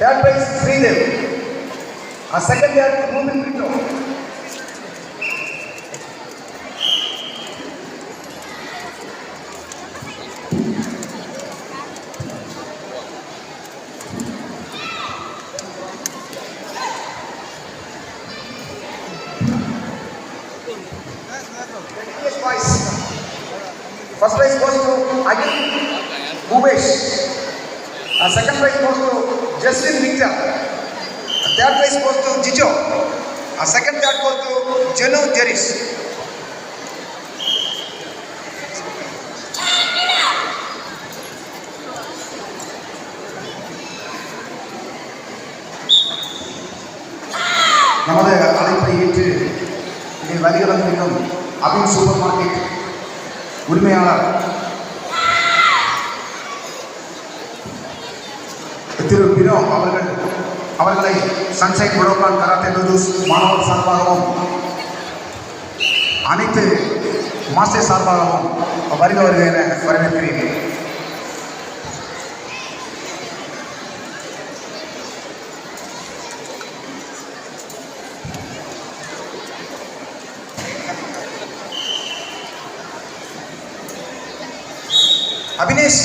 third place, freedom. A second they had to move in window. First place goes to Agil Bhuvesh. A second prize goes to Justin Victor. A third prize goes to Jijo. A second third goes to Jenu Jerish. நமது அழைப்பை ஏற்று இங்கே வருகை வந்திருக்கும் அபின் super market உரிமையாளர் திரு வினோ அவர்கள் அவர்களை sunshine புரோகான் karate நூஜூஸ் மாணவர் சார்பாகவும் அனைத்து மாஸ்டர் சார்பாகவும் வருக வருக என வரவேற்கிறேன். அபினேஷ்